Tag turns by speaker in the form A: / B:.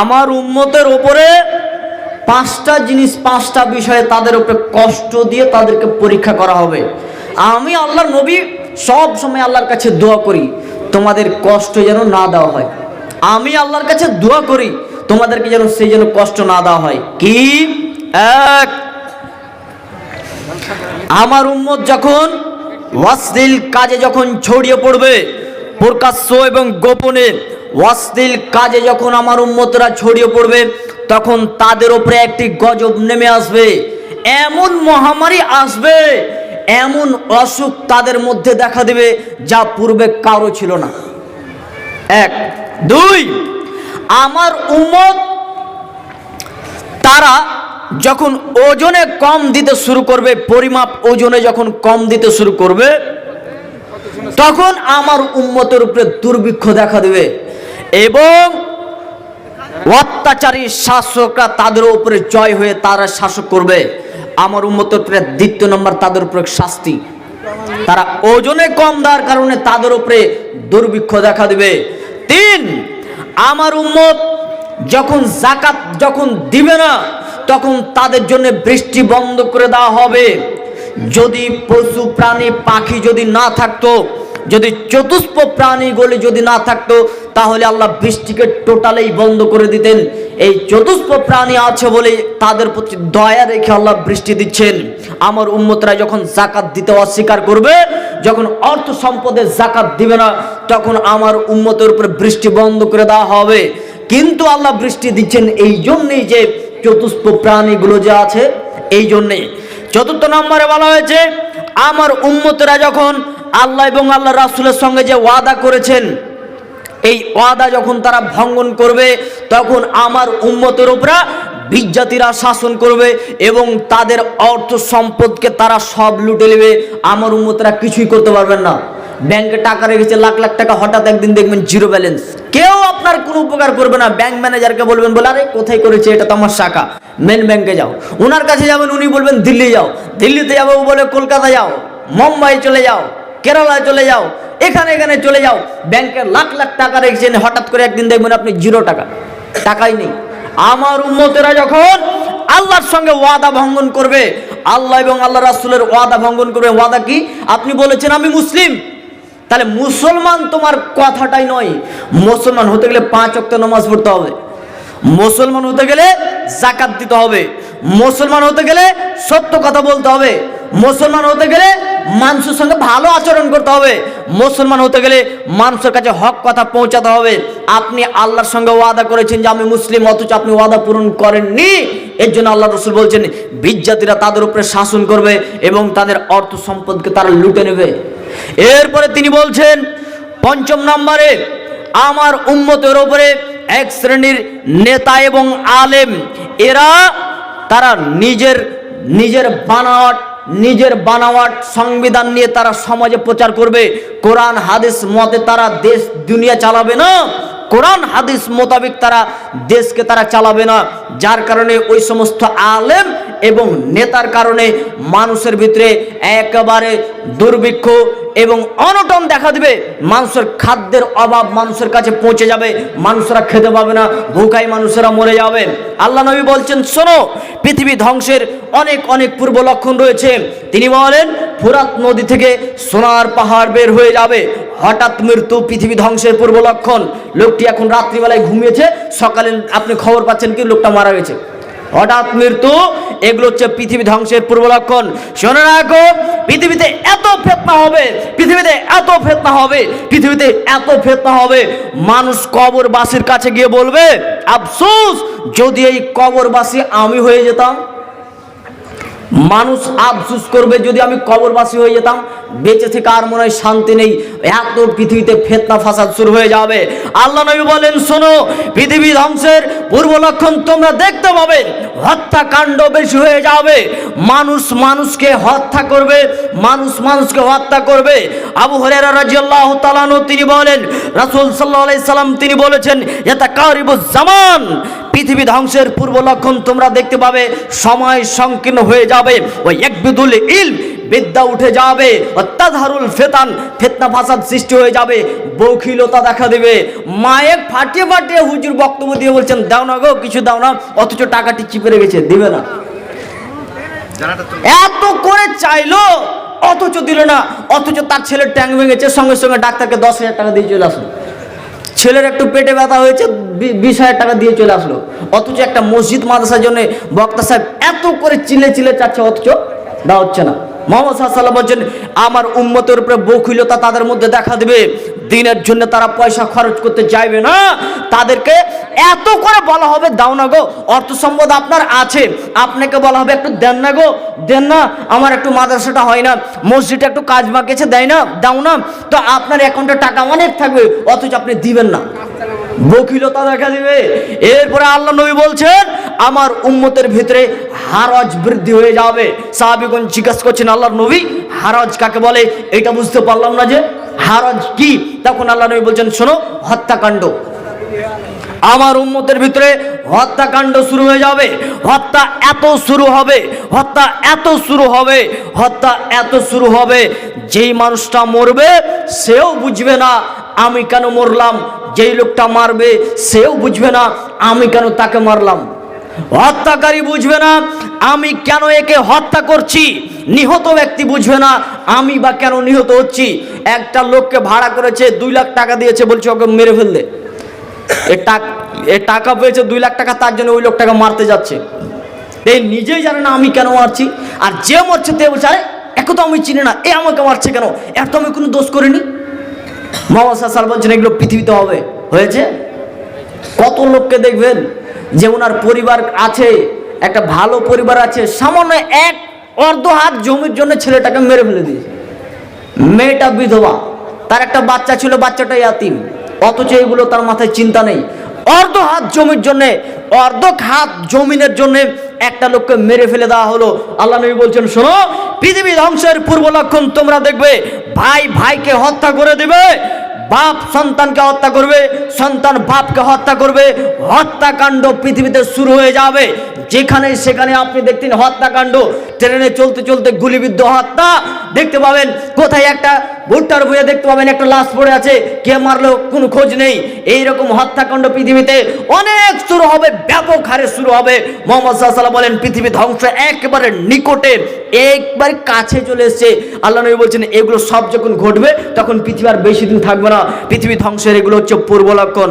A: আমার উম্মতের ওপরে পাঁচটা জিনিস, পাঁচটা বিষয়ে তাদের উপরে কষ্ট দিয়ে তাদেরকে পরীক্ষা করা হবে। আমি আল্লাহর নবী সব সময় আল্লাহর কাছে দোয়া করি, তোমাদের কষ্ট যেন না দেওয়া হয়। আমি আল্লাহর কাছে দোয়া করি, তোমাদেরকে যেন সেই যেন কষ্ট না দেওয়া হয়। কি? এক। আমার উম্মত যখন ওয়াসদিল কাজে যখন ছড়িয়ে পড়বে, প্রকাশ্য এবং গোপনে ওয়াসদিল কাজে যখন আমার উম্মতরা ছড়িয়ে পড়বে, তখন তাদের উপরে একটি গজব নেমে আসবে। এমন মহামারী আসবে, এমন অসুখ তাদের মধ্যে দেখা দেবে যা পূর্বে কারও ছিল না। এক, দুই, আমার উম্মত, তারা যখন ওজনে কম দিতে শুরু করবে, পরিমাপ ওজনে যখন কম দিতে শুরু করবে, তখন আমার উম্মতের উপরে দুর্ভিক্ষ দেখা দেবে। এবং অত্যাচারী শাসকরা তাদের উপরে জয় হয়ে তারা শাসক করবে। আমার উম্মতের উপরে দ্বিতীয় নম্বর তাদের উপরে শাস্তি। তারা ওজনে কম দেওয়ার কারণে তাদের উপরে দুর্ভিক্ষ দেখা দেবে। তিন, আমার উম্মত যখন জাকাত যখন দিবে না, তখন তাদের জন্য বৃষ্টি বন্ধ করে দেওয়া হবে। যদি পশু, প্রাণী, পাখি যদি না থাকতো যদি চতুষ্প প্রাণীগুলি যদি না থাকতো, তাহলে আল্লাহ বৃষ্টিকে টোটালেই বন্ধ করে দিতেন। এই চতুষ্প প্রাণী আছে বলে তাদের প্রতি দয়া রেখে আল্লাহ বৃষ্টি দিচ্ছেন। আমার উম্মতরা যখন জাকাত দিতে অস্বীকার করবে, যখন অর্থ সম্পদের জাকাত দিবে না, তখন আমার উম্মতের উপরে বৃষ্টি বন্ধ করে দেওয়া হবে। কিন্তু আল্লাহ বৃষ্টি দিচ্ছেন এই জন্যেই যে চতুষ্প প্রাণীগুলো যে আছে, এই জন্যে চতুর্থ নম্বরে বলা হয়েছে, আমার উম্মতেরা যখন আল্লাহ এবং আল্লাহ রাসুলের সঙ্গে যে ওয়াদা করেছেন, এই ওয়াদা যখন তারা ভঙ্গন করবে, তখন আমার উম্মতের উপরে বিজ্জাতিরা শাসন করবে এবং তাদের অর্থ সম্পদকে তারা সব লুটে নেবে। আমার উম্মতরা কিছুই করতে পারবেন না। ব্যাংকে টাকা রেখেছে, লাখ লাখ টাকা হঠাৎ একদিন দেখবেন জিরো ব্যালেন্স। কেউ আপনার কোনো উপকার করবে না। ব্যাংক ম্যানেজারকে বলবেন, বলে, আরে, কোথায় করেছে এটা তো আমার শাখা? মেন ব্যাংকে যাও। ওনার কাছে যাবেন, উনি বলবেন, দিল্লি যাও। দিল্লিতে যাব বলে, কলকাতা যাও। মুম্বাই চলে যাও। কেরালায় চলে যাও, এখানে এখানে চলে যাও ব্যাংকের লাখ লাখ টাকা রেখেছেন হঠাৎ করে একদিন দেখবেন আপনি জিরো টাকা, টাকাই নেই। আমার উন্মতেরা যখন আল্লাহর সঙ্গে ওয়াদা ভঙ্গন করবে, আল্লাহ এবং আল্লাহ রাসুলের ওয়াদা ভঙ্গন করবে, ওয়াদা কি? আপনি বলেছেন, আমি মুসলিম। তাহলে মুসলমান তোমার কথাটাই নয়, মুসলমান হতে গেলে পাঁচ অক্ট নামাজ পড়তে হবে, মুসলমান হতে গেলে জাকাত দিতে হবে, মুসলমান হতে গেলে সত্য কথা বলতে হবে, মুসলমান হতে গেলে মানুষের সঙ্গে ভালো আচরণ করতে হবে। মুসলমান হতে গেলে মানুষের কাছে হক কথা পৌঁছাতে হবে। আপনি আল্লাহর সঙ্গে ওয়াদা করেছেন যে আমি মুসলিম, অথচ আপনি ওয়াদা পূরণ করেননি। এর জন্য আল্লাহ রসুল বলছেন বিজ্জাতিরা তাদের উপরে শাসন করবে এবং তাদের অর্থ সম্পদকে তারা লুটে নেবে। এরপরে তিনি বলছেন, পঞ্চম নম্বরে, আমার উম্মতের ওপরে এক শ্রেণির নেতা এবং আলেম, এরা তারা নিজের নিজের বানাওয়াট নিজের বানাওয়াট সংবিধান নিয়ে তারা সমাজে প্রচার করবে। কোরআন, হাদিস মতে তারা দেশ, দুনিয়া চালাবে না। কোরআন, হাদিস মোতাবেক তারা দেশকে তারা চালাবে না। যার কারণে ওই সমস্ত আলেম এবং নেতার কারণে মানুষের ভিতরে একেবারে দুর্ভিক্ষ এবং অনটন দেখা দিবে। মানুষের খাদ্যের অভাব মানুষের কাছে পৌঁছে যাবে। মানুষরা খেতে পাবে না ভুকাই মানুষেরা মরে যাবে। আল্লাহ নবী বলছেন, শোনো, পৃথিবী ধ্বংসের অনেক অনেক পূর্ব লক্ষণ রয়েছে। তিনি বলেন, ফুরাত নদী থেকে সোনার পাহাড় বের হয়ে যাবে। হঠাৎ মৃত্যু পৃথিবী ধ্বংসের পূর্ব লক্ষণ। লোকটি এখন রাত্রিবেলায় ঘুমিয়েছে। সকালে আপনি খবর পাচ্ছেন কি লোকটা মারা গেছে। হঠাৎ মৃত্যু, এগুলো হচ্ছে পৃথিবী ধ্বংসের পূর্ব লক্ষণ। শোনে রাখো পৃথিবীতে এত ফেতনা হবে, পৃথিবীতে এত ফেতনা হবে, পৃথিবীতে এত ফেতনা হবে। মানুষ কবরবাসীর কাছে গিয়ে বলবে, আফসোস, যদি এই কবরবাসী আমি হয়ে যেতাম? মানুষ আফসুস করবে, যদি আমি কবরবাসী হয়ে যেতাম? বেঁচে থেকে আর মনে হয় শান্তি নেই। এত পৃথিবীতে ফেতনা ফাসাদ শুরু হয়ে যাবে। আল্লাহ নবী বলেন, শোনো, পৃথিবী ধ্বংসের পূর্ব লক্ষণ তোমরা দেখতে পাবে। হত্যাকাণ্ড বেশি হয়ে যাবে। মানুষ মানুষকে হত্যা করবে, মানুষ মানুষকে হত্যা করবে। আবু হরেরা রাজিয়াল্লাহ তালানু তিনি বলেন, রাসূল আলাইহি সাল্লাম তিনি বলেছেন এটা কারিবুজ জামান। পৃথিবী ধ্বংসের পূর্ব লক্ষণ তোমরা দেখতে পাবে। সময় সংকীর্ণ হয়ে যাবে। ওই একবিদুল ইল বিদ্যা উঠে যাবে, অত্যাধারুল ফেতান, ফেতনা ফাসাদ সৃষ্টি হয়ে যাবে, বৌখিলতা দেখা দেবে। মায়ের ফাটিয়ে ফাটিয়ে হুজুর বক্তব্য দিয়ে বলছেন, দাও না গো, কিছু দাও না, অথচ টাকাটি চিপে রেখেছে, দিবে না। এত করে চাইলো, অথচ দিল না, অথচ তার ছেলের ট্যাং ভেঙেছে, সঙ্গে সঙ্গে ডাক্তারকে দশ হাজার টাকা দিয়ে চলে আসলো। ছেলের একটু পেটে ব্যথা হয়েছে বিশ হাজার টাকা দিয়ে চলে আসলো। অথচ একটা মসজিদ মাদ্রাসার জন্য বক্তা সাহেব এত করে চিলে চিলে চাচ্ছে, অথচ দেওয়া হচ্ছে না। মোহাম্মদ সাল্লাম বলছেন, আমার উম্মতের উপরে বকুলতা তাদের মধ্যে দেখা দেবে। দিনের জন্য তারা পয়সা খরচ করতে চাইবে না। তাদেরকে এত করে বলা হবে, দাও না গো, অর্থ সম্পদ আপনার আছে। আপনাকে বলা হবে একটু দেন না গো, দেন না। আমার একটু মাদ্রাসাটা হয় না, মসজিদে একটু কাজ বাকিয়েছে দেয় না, দাও না। তো আপনার অ্যাকাউন্টে টাকা অনেক থাকবে, অথচ আপনি দিবেন না। বকিলতা দেখা দিবে এরপরে আল্লাহ নবী বলছেন, আমার উম্মতের ভিতরে হারজ বৃদ্ধি হয়ে যাবে। সাহাবিগণ জিজ্ঞাসা করছেন, আল্লাহর নবী, হারজ কাকে বলে? এটা বুঝতে পারলাম না যে হারজ কি। তখন আল্লাহ নবী বলছেন, শোনো, হত্যাকাণ্ড। আমার উম্মতের ভিতরে হত্যাকাণ্ড শুরু হয়ে যাবে। হত্যা এত শুরু হবে, হত্যা এত শুরু হবে, হত্যা এত শুরু হবে। যেই মানুষটা মরবে, সেও বুঝবে না আমি কেন মরলাম। যেই লোকটা মারবে, সেও বুঝবে না আমি কেন তাকে মারলাম। হত্যাকারী বুঝবে না আমি কেন একে হত্যা করছি। নিহত ব্যক্তি বুঝবে না আমি বা কেন নিহত হচ্ছি। একটা লোককে ভাড়া করেছে দুই লাখ টাকা দিয়েছে, বলছে ওকে মেরে ফেললে। এ টাক পেয়েছে দুই লাখ টাকা, তার জন্য ওই লোকটাকে মারতে যাচ্ছে। এই নিজেই জানে না আমি কেন মারছি, আর যে মারছে তে বলছে, আরে, একে তো আমি চিনি না, এ আমাকে মারছে কেন? এর তো আমি কোনো দোষ করিনি। মোহাম্মদ সাল বলছেন, এগুলো পৃথিবীতে হবে। হয়েছে? কত লোককে দেখবেন যে ওনার পরিবার আছে, একটা ভালো পরিবার আছে, সামান্য এক অর্ধ হাত জমির জন্য ছেলেটাকে মেরে ফেলে দিয়েছে। মেয়েটা বিধবা, তার একটা বাচ্চা ছিল, বাচ্চাটা ইয়াতিম। অথচ এগুলো তার মাথায় চিন্তা নেই। অর্ধ হাত জমির জন্যে, অর্ধ হাত জমিনের জন্য একটা লোককে মেরে ফেলে দেওয়া হলো। আল্লাহ নবী বলছেন, শোনো, পৃথিবী ধ্বংসের পূর্ব লক্ষণ তোমরা দেখবে। ভাই ভাইকে হত্যা করে দেবে, বাপ সন্তানকে হত্যা করবে, সন্তান বাপকে হত্যা করবে, হত্যাকাণ্ড পৃথিবীতে শুরু হয়ে যাবে। যেখানে সেখানে আপনি দেখতেন হত্যাকাণ্ড, ট্রেনে চলতে চলতে গুলিবিদ্ধ হত্যা, দেখতে পাবেন কোথায় একটা ভুট্টার বইয়ে দেখতে পাবেন, একটা লাশ পড়ে আছে, কে মারলো, কোনো খোঁজ নেই। এই রকম হত্যাকাণ্ড পৃথিবীতে অনেক শুরু হবে, ব্যাপক হারে শুরু হবে। মোহাম্মদ সাল্লাহ বলেন, পৃথিবী ধ্বংস একবারে নিকটে, একবার কাছে চলে এসছে। আল্লাহ নবী বলছেন, এগুলো সব যখন ঘটবে, তখন পৃথিবী আর বেশি দিন থাকবে না। পৃথিবী ধ্বংসের এগুলো হচ্ছে পূর্ব লক্ষণ